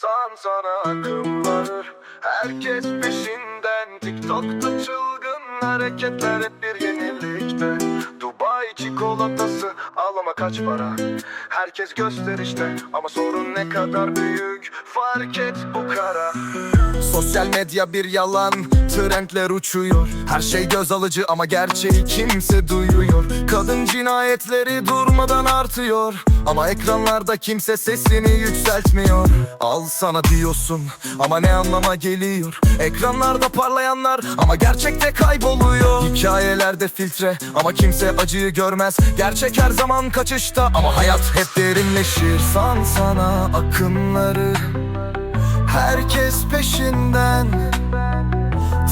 San sana akımlar Herkes peşinden. TikTok'ta çılgın hareketler hep bir yenilikte. Dubai çikolatası ağlama kaç para? Herkes gösterişte ama sorun ne kadar büyük? Fark et bu kara. Sosyal medya bir yalan Trendler uçuyor. Her şey göz alıcı ama gerçeği kimse duyuyor. Kadın cinayetleri durmadan artıyor Ama ekranlarda kimse sesini yükseltmiyor. Al sana diyorsun ama ne anlama geliyor? Ekranlarda parlayanlar ama gerçekte kayboluyor. Hikayelerde filtre ama kimse acıyı görmez. Gerçek her zaman kaçışta ama hayat hep derinleşir. San sana akımları Herkes peşinden.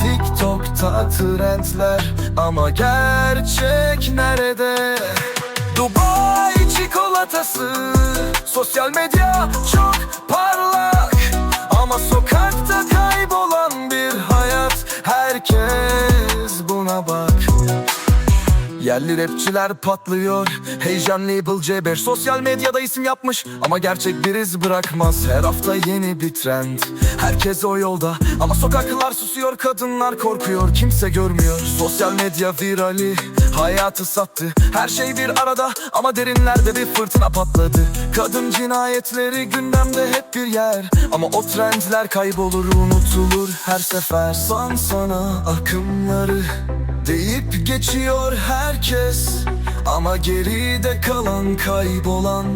TikTok'ta trendler Ama gerçek nerede? Dubai çikolatası. Sosyal medya çok parlak. Ama sokakta kaybolan bir hayat. Herkes buna bak Yerli rapçiler patlıyor. Heyecan label ceber Sosyal medyada isim yapmış. Ama gerçek bir iz bırakmaz. Her hafta yeni bir trend. Herkes o yolda. Ama sokaklar susuyor Kadınlar korkuyor. Kimse görmüyor. Sosyal medya virali Hayatı sattı. Her şey bir arada Ama derinlerde bir fırtına patladı. Kadın cinayetleri gündemde hep bir yer. Ama o trendler kaybolur unutulur her sefer. San sana akımları Deyip geçiyor herkes Ama geride kalan kaybolan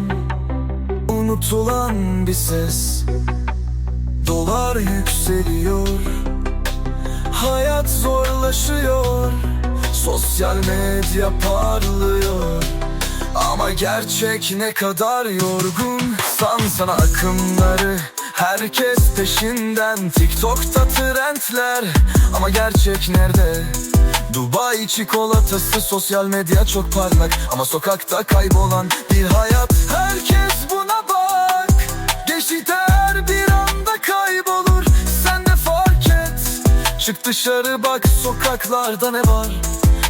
Unutulan bir ses. Dolar yükseliyor Hayat zorlaşıyor Sosyal medya parlıyor. Ama gerçek ne kadar yorgun San sana akımları. Herkes peşinden TikTok'ta trendler. Ama gerçek nerede? Dubai çikolatası sosyal medya çok parlak. Ama sokakta kaybolan bir hayat Herkes buna bak. Geçitler bir anda kaybolur. Sen de fark et. Çık dışarı bak sokaklarda ne var?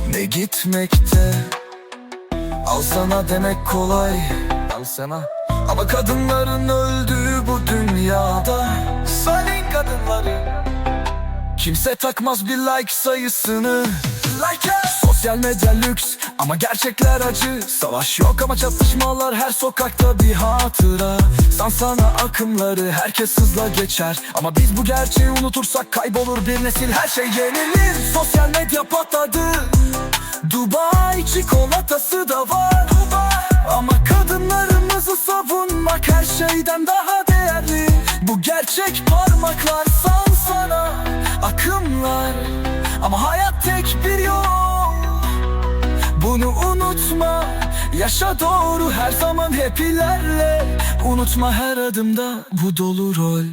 Ne gitmekte? Al sana demek kolay. Al sana. Ama kadınların öldüğü bu dünyada Salin kadınları Kimse takmaz bir like sayısını Like it. Sosyal medya lüks ama gerçekler acı. Savaş yok ama çatışmalar her sokakta bir hatıra. San sana akımları herkes hızla geçer. Ama biz bu gerçeği unutursak kaybolur bir nesil. Her şey yenilir. Sosyal medya patladı. Dubai çikolatası da var. Ama kadınlarımızı savunmak her şeyden daha değerli. Bu gerçek parmaklar san Yaşa doğru her zaman hep ilerle. Unutma her adımda bu dolu rol